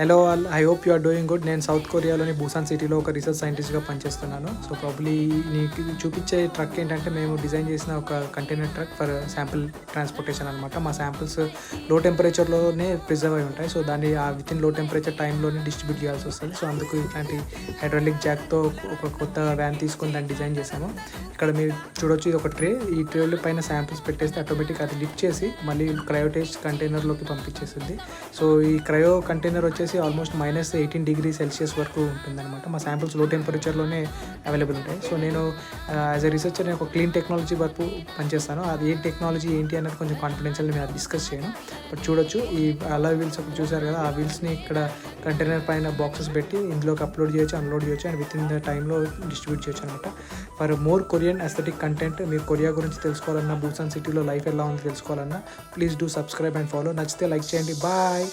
Hello all I hope you are doing good నేను south కొరియాలోని Busan సిటీలో ఒక రీసెర్చ్ సైంటిస్ట్గా పనిచేస్తున్నాను. సో ప్రాబ్లీ నీకు చూపించే ట్రక్ ఏంటంటే మేము డిజైన్ చేసిన ఒక container truck for sample transportation అనమాట మా శాంపిల్స్లో టెంపరేచర్లోనే ప్రిజర్వ్ అయి ఉంటాయి. సో దాన్ని ఆ విత్ ఇన్లో టెంపరేచర్ టైంలోనే డిస్ట్రిబ్యూట్ చేయాల్సి వస్తుంది. సో అందుకు ఇట్లాంటి హైడ్రాలిక్ జాక్తో ఒక కొత్త వ్యాన్ తీసుకొని దాన్ని డిజైన్ చేసాము ఇక్కడ మీరు చూడొచ్చు ఇది ఒక ట్రే ఈ ట్రేలో పైన శాంపిల్స్ పెట్టేస్తే ఆటోమేటిక్ అది లిఫ్ట్ చేసి మళ్ళీ క్రయోటేజ్ కంటైనర్లోకి పంపించేస్తుంది సో ఈ క్రయో కంటైనర్ వచ్చేసి almost minus eighteen degree Celsius వరకు ఉంటుందన్నమాట. మా శాంపిల్స్లో టెంపరేచర్లోనే అవైలబుల్ ఉంటాయి. సో నేను యాజ్ ఎ రీసెర్చర్ నేను ఒక క్లీన్ టెక్నాలజీ వరకు పనిచేస్తాను. అది ఏ టెక్నాలజీ ఏంటి అనేది కొంచెం కాన్ఫిడెన్షియల్ నేను డిస్కస్ చేయను. బట్ చూడొచ్చు ఈ అలా వీల్స్ ఒకటి చూసారు కదా ఆ వీల్స్ని ఇక్కడ కంటైనర్ పైన బాక్సెస్ పెట్టి ఇందులోకి అప్లోడ్ చేయొచ్చు అన్లోడ్ చేయొచ్చు అండ్ విత్ ఇన్ ద టైంలో డిస్ట్రిబ్యూట్ చేయొచ్చు అనమాట for more Korean aesthetic content మీరు కొరియా గురించి తెలుసుకోవాలన్నా బూసాన్ సిటీలో లైఫ్ ఎలా ఉందో తెలుసుకోవాలన్నా please do subscribe and follow నచ్చితే లైక్ చేయండి. బాయ్